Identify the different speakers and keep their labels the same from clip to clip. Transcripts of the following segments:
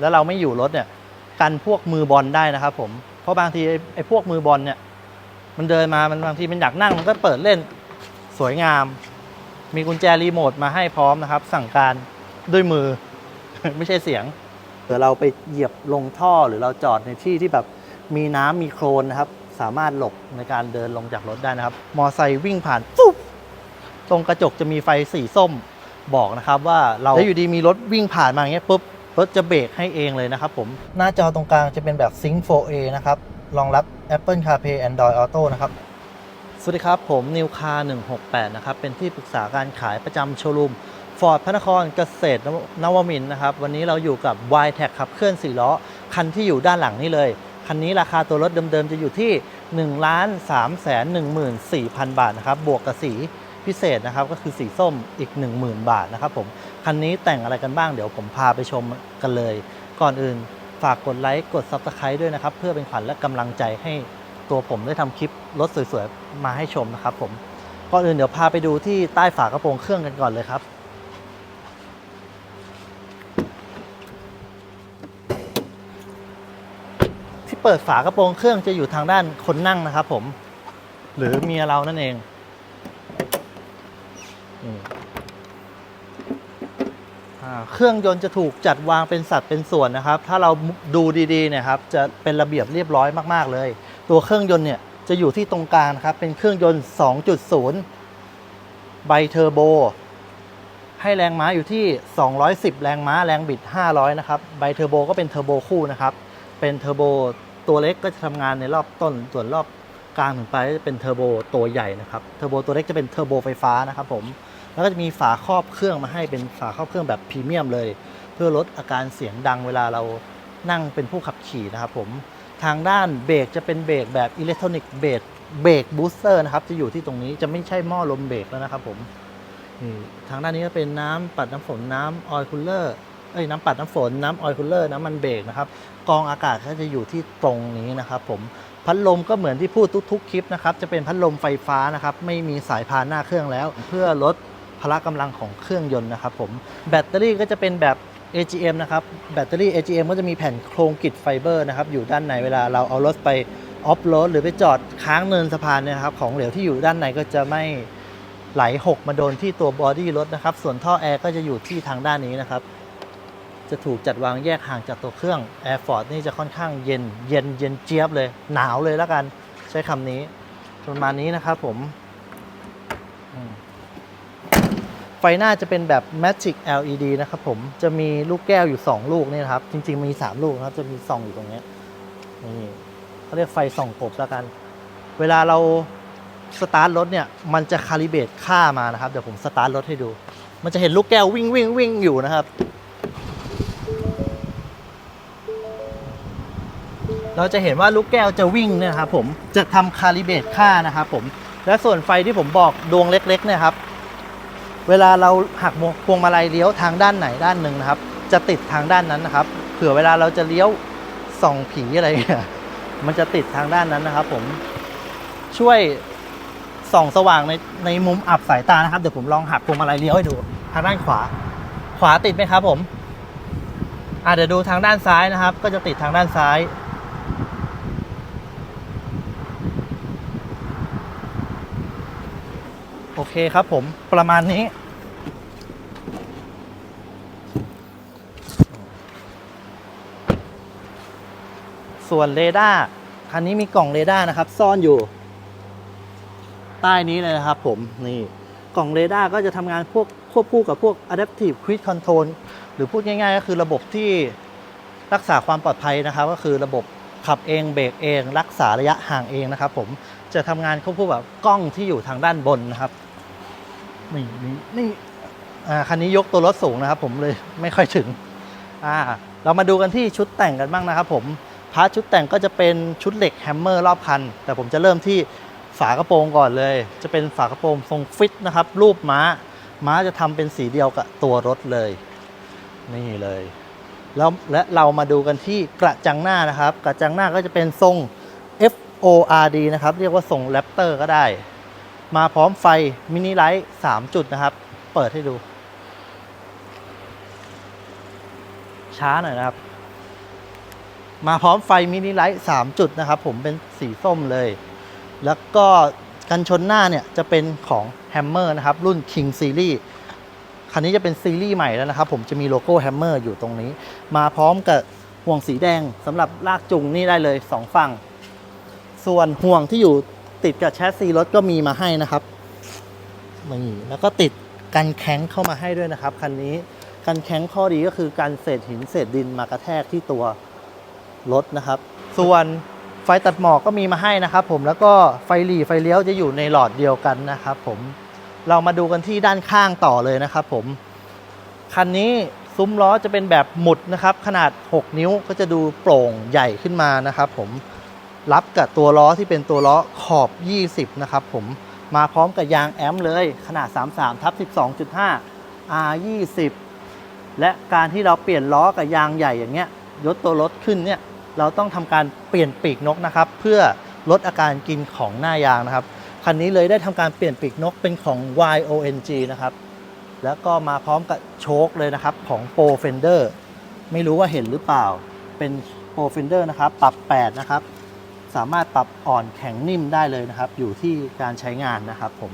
Speaker 1: แล้วเราไม่อยู่รถเนี่ยกันพวกมือบอลได้นะครับผม เพราะบางทีไอ้พวกมือบอลเนี่ย มันเดินมา มันบางทีมันอยากนั่งมันก็เปิดเล่นสวยงาม มีกุญแจรีโมทมาให้พร้อมนะครับ สั่งการด้วยมือ ไม่ใช่เสียงเดี๋ยวเราไปเหยียบลงท่อหรือเราจอดในที่ที่แบบมีน้ำมีโคลนนะครับ สามารถหลบในการเดินลงจากรถได้นะครับ มอไซค์วิ่งผ่านปุ๊บตรงกระจกจะมีไฟสีส้มบอกนะครับว่าเราแล้วอยู่ดีมีรถวิ่งผ่านมาอย่างเงี้ยปุ๊บ รถจะเบรกให้เองเลยนะครับผม หน้าจอตรงกลางจะเป็นแบบ Sync 4A นะครับ รองรับ Apple CarPlay Android Auto นะครับ สวัสดีครับ ผมนิวคา168 นะครับ เป็นที่ปรึกษาการขายประจำโชว์รูมฟอร์ดพระนครเกษตรนวมินทร์นะครับ วันนี้เราอยู่กับ y t e c ขับเคลื่อน4ล้อ คันที่อยู่ด้านหลังนี่เลย คันนี้ราคาตัวรถเดิมๆ จะอยู่ที่ 1 3 1 4 0 0 0 บาทนะครับ บวกกับสีพิเศษนะครับ ก็คือสีส้มอีก 10,000 บาทนะครับผม คันนี้แต่งอะไรกันบ้างเดี๋ยวผมพาไปชมกันเลย ก่อนอื่นฝากกดไลค์กด Subscribe ด้วยนะครับ เพื่อเป็นขวัญและกำลังใจให้ตัวผมได้ทำคลิปรถสวยๆ มาให้ชมนะครับผม ก่อนอื่นเดี๋ยวพาไปดูที่ใต้ฝากระโปรงเครื่องกันก่อนเลยครับที่เปิดฝากระโปรงเครื่องจะอยู่ทางด้านคนนั่งนะครับผม หรือเมียเรานั่นเองอ่า เครื่องยนต์จะถูกจัดวางเป็นสัดเป็นส่วนนะครับ ถ้าเราดูดีๆเนี่ยครับจะเป็นระเบียบเรียบร้อยมากๆเลย ตัวเครื่องยนต์เนี่ยจะอยู่ที่ตรงกลางครับ เป็นเครื่องยนต์ 2.0 ไบเทอร์โบ ให้แรงม้าอยู่ที่ 210 แรงม้าแรงบิด 500 นะครับ ไบเทอร์โบก็เป็นเทอร์โบคู่นะครับ เป็นเทอร์โบตัวเล็กก็จะทำงานในรอบต้น ส่วนรอบกลางถึงปลายจะเป็นเทอร์โบตัวใหญ่นะครับ เทอร์โบตัวเล็กจะเป็นเทอร์โบไฟฟ้านะครับผม แล้วก็จะมีฝาครอบเครื่องมาให้เป็นฝาครอบเครื่องแบบพรีเมียมเลย เพื่อลดอาการเสียงดังเวลาเรานั่งเป็นผู้ขับขี่นะครับผมทางด้านเบรกจะเป็นเบรกแบบอิเล็กทรอนิกส์เบรกเบรกบูสเตอร์นะครับจะอยู่ที่ตรงนี้จะไม่ใช่หม้อลมเบรกแล้วนะครับผมนี่ทางด้านนี้ก็เป็นน้ำปัดน้ำฝนน้ำออยล์คูลเลอร์เอ้ยน้ำปัดน้ำฝนน้ำออยล์คูลเลอร์น้ำมันเบรกนะครับกองอากาศก็จะอยู่ที่ตรงนี้นะครับผมพัดลมก็เหมือนที่พูดทุกๆคลิปนะครับจะเป็นพัดลมไฟฟ้านะครับไม่มีสายพานหน้าเครื่องแล้ว เพื่อลด พละกำลังของเครื่องยนต์นะครับผมแบตเตอรี่ก็จะเป็นแบบ AGM นะครับแบตเตอรี่ AGM ก็จะมีแผ่นโครงกริดไฟเบอร์นะครับอยู่ด้านในเวลาเราเอารถไปออฟโรดหรือไปจอดค้างเนินสะพานเนี่ยนะครับของเหลวที่อยู่ด้านในก็จะไม่ไหลหกมาโดนที่ตัวบอดี้รถนะครับ ส่วนท่อแอร์ก็จะอยู่ที่ทางด้านนี้นะครับ จะถูกจัดวางแยกห่างจากตัวเครื่อง Air Force นี่จะค่อนข้างเย็นเย็นเย็นเจี๊ยบเลย หนาวเลยแล้วกันใช้คำนี้ ประมาณนี้นะครับผม ไฟหน้าจะเป็นแบบ Magic LED นะครับผมจะมีลูกแก้วอยู่ 2 ลูกนี่นะครับ จริง ๆ มี 3 ลูกนะครับ จะมีส่องอยู่ตรงนี้นี่เขาเรียกไฟส่องกบแล้วกัน เวลาเราสตาร์ทรถเนี่ย มันจะคาลิเบตค่ามานะครับ เดี๋ยวผมสตาร์ทรถให้ดู มันจะเห็นลูกแก้ววิ่งวิ่งวิ่งอยู่นะครับ เราจะเห็นว่าลูกแก้วจะวิ่งเนี่ยนะครับผมจะทำคาลิเบตค่านะครับผมและส่วนไฟที่ผมบอกดวงเล็กๆเนี่ยครับ เวลาเราหักพวงมาลัยเลี้ยวทางด้านไหนด้านหนึ่งนะครับ จะติดทางด้านนั้นนะครับ เผื่อเวลาเราจะเลี้ยวส่องผีอะไรเนี่ยมันจะติดทางด้านนั้นนะครับ ผมช่วยส่องสว่างในในมุมอับสายตานะครับเดี๋ยวผมลองหักพวงมาลัยเลี้ยวให้ดู ทางด้านขวา ขวาติดไหมครับ ผมอะเดี๋ยวดูทางด้านซ้ายนะครับ ก็จะติดทางด้านซ้าย โอเคครับผมประมาณนี้ ส่วนเรดาร์คันนี้มีกล่องเรดาร์นะครับ ซ่อนอยู่ ใต้นี้เลยนะครับผมนี่กล่องเรดาร์ก็จะทำงานพวกควบคู่กับพวก adaptive cruise control หรือพูดง่ายๆ ก็คือระบบที่รักษาความปลอดภัยนะครับ ก็คือระบบขับเองเบรกเอง รักษาระยะห่างเองนะครับผม จะทำงานควบคู่กับกล้องที่อยู่ทางด้านบนนะครับนี่นี่นี่อ่าคันนี้ยกตัวรถสูงนะครับ ผมเลยไม่ค่อยถึงอ่าเรามาดูกันที่ชุดแต่งกันบ้างนะครับ ผมพาร์ทชุดแต่งก็จะเป็นชุดเหล็กแฮมเมอร์รอบคัน แต่ผมจะเริ่มที่ฝากระโปรงก่อนเลย จะเป็นฝากระโปรงทรงฟิตนะครับ รูปม้า ม้าจะทำเป็นสีเดียวกับตัวรถเลย นี่เลยแล้วและเรามาดูกันที่กระจังหน้านะครับ กระจังหน้าก็จะเป็นทรง O R D นะครับ เรียกว่าทรงแรปเตอร์ก็ได้ มาพร้อมไฟมินิไลท์3จุดนะครับ เปิดให้ดู ช้าหน่อยนะครับ มาพร้อมไฟมินิไลท์3จุดนะครับ ผมเป็นสีส้มเลย แล้วก็กันชนหน้าเนี่ย จะเป็นของ Hammer นะครับ รุ่น King Series คันนี้จะเป็นซีรีส์ใหม่แล้วนะครับ ผมจะมีโลโก้ Hammer อยู่ตรงนี้ มาพร้อมกับห่วงสีแดงสำหรับลากจูงนี่ได้เลย 2 ฝั่ง ส่วนห่วงที่อยู่ติดกับแชสซีรถก็มีมาให้นะครับนี่แล้วก็ติดกันแข้งเข้ามาให้ด้วยนะครับคันนี้กันแข้งข้อดีก็คือการเศษหินเศษดินมากระแทกที่ตัวรถนะครับ ส่วนไฟตัดหมอกก็มีมาให้นะครับ ผมแล้วก็ไฟหลีไฟเลี้ยวจะอยู่ในหลอดเดียวกันนะครับ ผมเรามาดูกันที่ด้านข้างต่อเลยนะครับ ผมคันนี้ซุ้มล้อจะเป็นแบบหมุดนะครับ ขนาด 6 นิ้วก็จะดูโปร่งใหญ่ขึ้นมานะครับ ผม รับกับตัวล้อที่เป็นตัวล้อขอบ 20 นะครับผมมาพร้อมกับยางแอมเลยขนาด 33ทับ12.5 R20 และการที่เราเปลี่ยนล้อกับยางใหญ่อย่างเงี้ยยศตัวรถขึ้นเนี่ยเราต้องทำการเปลี่ยนปีกนกนะครับ เพื่อลดอาการกินของหน้ายางนะครับคันนี้เลยได้ทำการเปลี่ยนปีกนกเป็นของ YONG นะครับแล้วก็มาพร้อมกับโชคเลยนะครับของ Pro Fender ไม่รู้ว่าเห็นหรือเปล่าเป็น Pro Fender นะครับปรับ 8 นะครับ สามารถปรับอ่อนแข็งนิ่มได้เลยนะครับ อยู่ที่การใช้งานนะครับผม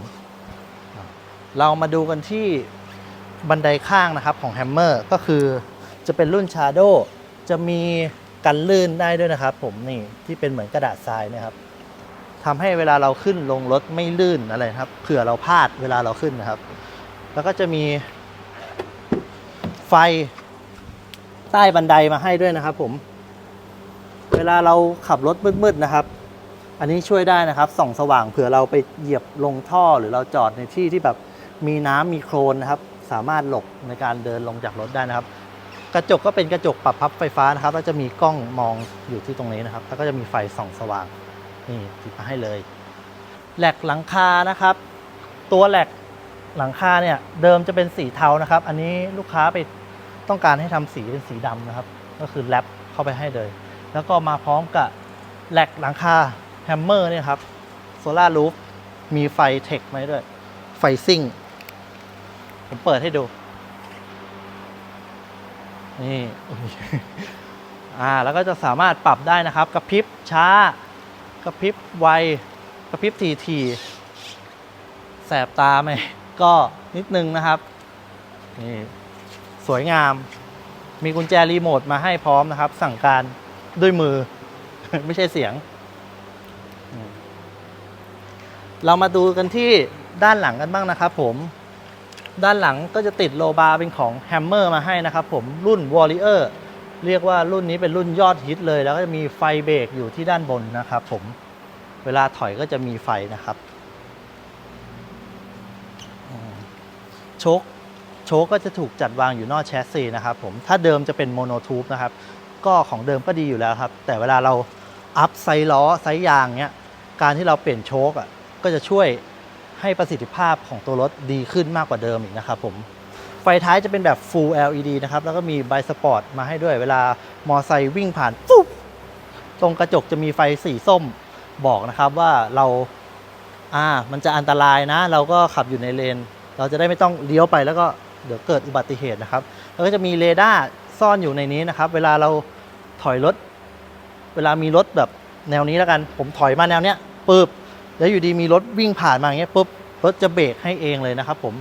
Speaker 1: เรามาดูกันที่บันไดข้างนะครับของ Hammer ก็คือจะเป็นรุ่น Shadow จะมีกันลื่นได้ด้วยนะครับ ผมนี่ที่เป็นเหมือนกระดาษทรายนะครับทำให้เวลาเราขึ้นลงรถไม่ลื่นอะไรครับเผื่อเราพลาดเวลาเราขึ้นนะครับ แล้วก็จะมีไฟใต้บันไดมาให้ด้วยนะครับผม เวลาเราขับรถมืดๆนะครับ อันนี้ช่วยได้นะครับส่องสว่างเผื่อเราไปเหยียบลงท่อหรือเราจอดในที่ที่แบบมีน้ำมีโคลนนะครับ สามารถหลบในการเดินลงจากรถได้นะครับ กระจกก็เป็นกระจกปรับพับไฟฟ้านะครับแล้วจะมีกล้องมองอยู่ที่ตรงนี้นะครับ แล้วก็จะมีไฟส่องสว่างนี่ติดมาให้เลยแหลกหลังคานะครับ ตัวแหลกหลังคาเนี่ยเดิมจะเป็นสีเทานะครับ อันนี้ลูกค้าไปต้องการให้ทำสีเป็นสีดำนะครับ ก็คือแรปเข้าไปให้เลย แล้วก็มาพร้อมกับแหลกหลังคาแฮมเมอร์เนี่ยครับโซลารูฟมีไฟเทคมาให้ด้วย ไฟซิ่ง ผมเปิดให้ดู นี่อ่าแล้วก็จะสามารถปรับได้นะครับ กระพริบช้ากระพริบไว กระพริบทีทีแสบตาไหมก็นิดนึงนะครับ นี่ สวยงาม มีกุญแจรีโมทมาให้พร้อมนะครับ สั่งการ ด้วยมือ ไม่ใช่เสียง เรามาดูกันที่ด้านหลังกันบ้างนะครับผมด้านหลังก็จะติดโลบาร์เป็นของ Hammer มาให้นะครับผมรุ่น Warrior เรียกว่ารุ่นนี้เป็นรุ่นยอดฮิตเลย แล้วก็จะมีไฟเบรกอยู่ที่ด้านบนนะครับผมเวลาถอยก็จะมีไฟนะครับโชคโชคก็จะถูกจัดวางอยู่นอกแชสซีนะครับผมถ้าเดิมจะเป็นโมโนทูบนะครับ ก็ของเดิมก็ดีอยู่แล้วครับ แต่เวลาเราอัพไซส์ล้อไซส์ยางเนี้ยการที่เราเปลี่ยนโชคอะก็จะช่วยให้ประสิทธิภาพของตัวรถดีขึ้นมากกว่าเดิมอีกนะครับผมไฟท้ายจะเป็นแบบ Full LED นะครับ แล้วก็มีไบสปอร์ตมาให้ด้วย เวลามอไซค์วิ่งผ่านปุ๊บตรงกระจกจะมีไฟสีส้มบอกนะครับว่าเราอ่ามันจะอันตรายนะ เราก็ขับอยู่ในเลน เราจะได้ไม่ต้องเลี้ยวไปแล้วก็เดี๋ยวเกิดอุบัติเหตุนะครับ แล้วก็จะมีเรดาร์ซ่อนอยู่ในนี้นะครับ เวลาเรา ถอยรถ เวลามีรถแบบแนวนี้แล้วกัน ผมถอยมาแนวเนี้ยปุ๊บแล้วอยู่ดีมีรถวิ่งผ่านมาอย่างเงี้ยปุ๊บรถจะเบรกให้เองเลยนะครับผม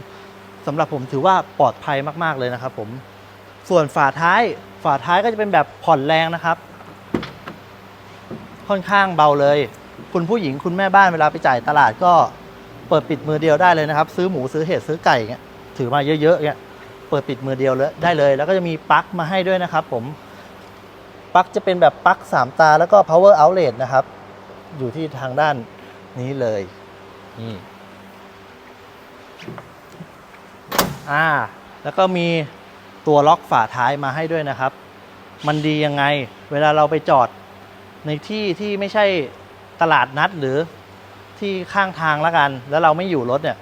Speaker 1: สำหรับผมถือว่าปลอดภัยมากๆเลยนะครับผมส่วนฝาท้ายฝาท้ายก็จะเป็นแบบผ่อนแรงนะครับ ค่อนข้างเบาเลย คุณผู้หญิงคุณแม่บ้านเวลาไปจ่ายตลาดก็เปิดปิดมือเดียวได้เลยนะครับ ซื้อหมูซื้อเห็ดซื้อไก่เงี้ยถือมาเยอะๆเงี้ยเปิดปิดมือเดียวเลยได้เลย แล้วก็จะมีปลั๊กมาให้ด้วยนะครับผม ปลั๊กจะเป็นแบบปลั๊กสามตาแล้วก็ power outlet นะครับ อยู่ที่ทางด้านนี้เลยนี่อ่าแล้วก็มีตัวล็อกฝาท้ายมาให้ด้วยนะครับ มันดียังไง เวลาเราไปจอดในที่ที่ไม่ใช่ตลาดนัดหรือที่ข้างทางละกัน แล้วเราไม่อยู่รถเนี่ย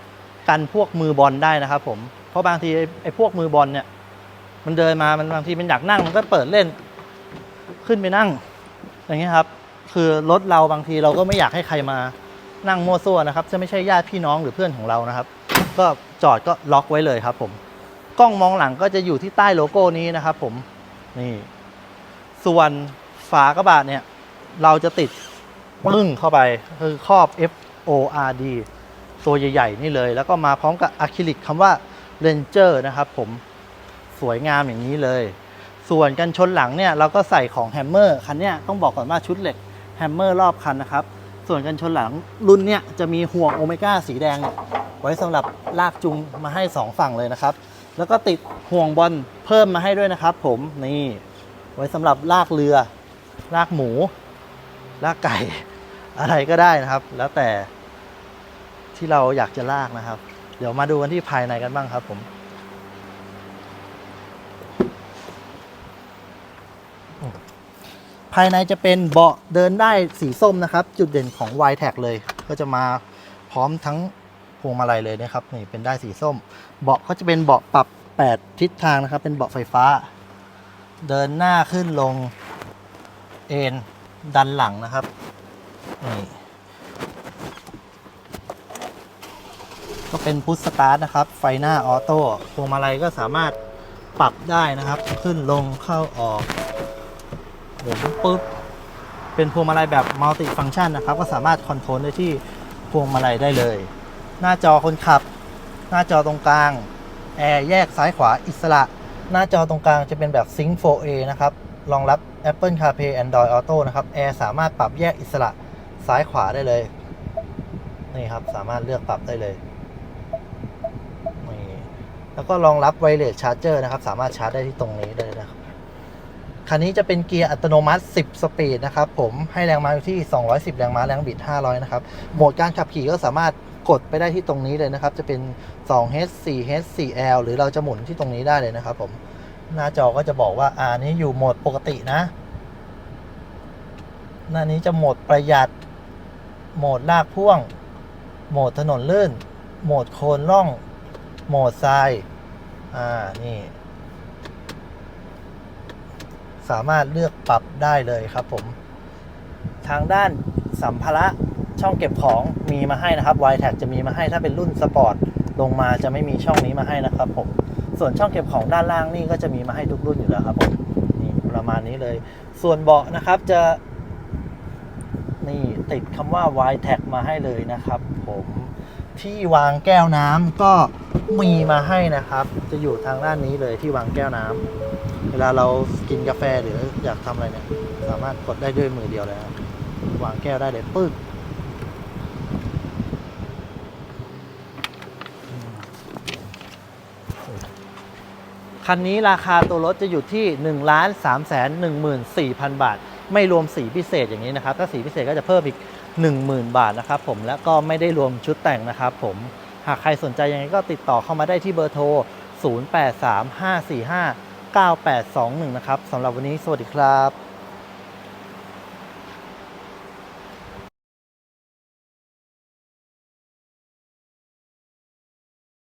Speaker 1: กันพวกมือบอลได้นะครับ ผม เพราะบางทีไอ้ไอ้พวกมือบอลเนี่ย มันเดินมา มันบางทีมันอยากนั่งมันก็เปิดเล่น ขึ้นไปนั่ง อย่างเงี้ยครับ คือรถเราบางทีเราก็ไม่อยากให้ใครมานั่งมั่วซั่วนะครับจะไม่ใช่ญาติพี่น้องหรือเพื่อนของเรานะครับ ก็จอดก็ล็อกไว้เลยครับผมกล้องมองหลังก็จะอยู่ที่ใต้โลโก้นี้นะครับ ผมนี่ส่วนฝากระบะเนี่ย เราจะติดปึ้งเข้าไปคือครอบ F O R D ตัวใหญ่ ๆ นี่เลย แล้วก็มาพร้อมกับอะคริลิกคำว่า Ranger นะครับผมสวยงามอย่างนี้เลย ส่วนกันชนหลังเนี่ยเราก็ใส่ของแฮมเมอร์คันเนี้ยต้องบอกก่อนว่าชุดเหล็กแฮมเมอร์รอบคันนะครับส่วนกันชนหลังรุ่นเนี่ยจะมีห่วงโอเมก้าสีแดงเนี่ยไว้สำหรับลากจูงมาให้ 2 ฝั่งเลยนะครับ แล้วก็ติดห่วงบอลเพิ่มมาให้ด้วยนะครับผมนี่ไว้สำหรับลากเรือ ลากหมู ลากไก่ อะไรก็ได้นะครับ แล้วแต่ที่เราอยากจะลากนะครับ เดี๋ยวมาดูกันที่ภายในกันบ้างครับผม ภายในจะเป็นเบาะเดินได้สีส้มนะครับ จุดเด่นของ y t a g เลย ก็จะมาพร้อมทั้งพวงมาลัยเลยนะครับนี่เป็นได้สีส้ม เบาะก็จะเป็นเบาะปรับ 8 ทิศทางนะครับ เป็นเบาะไฟฟ้า เดินหน้าขึ้นลงเอ็นดันหลังนะครับนี่ก็เป็นพุทสตาร์ทนะครับ ไฟหน้าออโต้พวงมาลัยก็สามารถปรับได้นะครับ ขึ้นลงเข้าออก หมุนปุ๊บเป็นพวงมาลัยแบบมัลติฟัง c t ชันนะครับก็สามารถคอนโทรลได้ที่พวงมาลัยได้เลย หน้าจอคนขับ หน้าจอตรงกลางแอร์แยกซ้ายขวาอิสระ หน้าจอตรงกลางจะเป็นแบบ Sync 4A นะครับรองรับ Apple CarPlay Android Auto นะครับแอร์สามารถปรับแยกอิสระซ้ายขวาได้เลยนี่ครับสามารถเลือกปรับได้เลยนี่แล้วก็รองรับ Wireless Charger นะครับ สามารถชาร์จได้ที่ตรงนี้ได้เลย คันนี้จะเป็นเกียร์อัตโนมัติ 10 สปีดนะครับผมให้แรงม้าอยู่ที่ 210 แรงม้าแรงบิด 500 นะครับ โหมดการขับขี่ก็สามารถกดไปได้ที่ตรงนี้เลยนะครับ จะเป็น 2H 4H 4L หรือเราจะหมุนที่ตรงนี้ได้เลยนะครับผม หน้าจอก็จะบอกว่าอ่านี้อยู่โหมดปกตินะ หน้านี้จะโหมดประหยัด โหมดลากพ่วง โหมดถนนลื่น โหมดโคลนล่อง โหมดทราย อ่า นี่ สามารถเลือกปรับได้เลยครับผม ทางด้านสัมภาระช่องเก็บของมีมาให้นะครับ y t a g จะมีมาให้ถ้าเป็นรุ่นสปอร์ตลงมาจะไม่มีช่องนี้มาให้นะครับผม ส่วนช่องเก็บของด้านล่างนี่ก็จะมีมาให้ทุกรุ่นอยู่แล้วครับผมนี่ประมาณนี้เลย ส่วนเบาะนะครับจะ นี่ติดคำว่า y t a g มาให้เลยนะครับ ผมที่วางแก้วน้ำก็มีมาให้นะครับ จะอยู่ทางด้านนี้เลยที่วางแก้วน้ำ เวลาเรากินกาแฟหรืออยากทำอะไรเนี่ย สามารถกดได้ด้วยมือเดียวเลยครับวางแก้วได้เลยปึ๊กคันนี้ราคาตัวรถจะอยู่ที่1นึ่งล้านสามแสนหนึ่งหมื่นสี่พันบาท ไม่รวมสีพิเศษอย่างนี้นะครับ ถ้าสีพิเศษก็จะเพิ่มอีก 10,000 บาทนะครับผมและก็ไม่ได้รวมชุดแต่งนะครับผมหากใครสนใจยังไงก็ติดต่อเข้ามาได้ที่เบอร์โทร 9821 นะครับสำหรับวันนี้สวัสดีครับ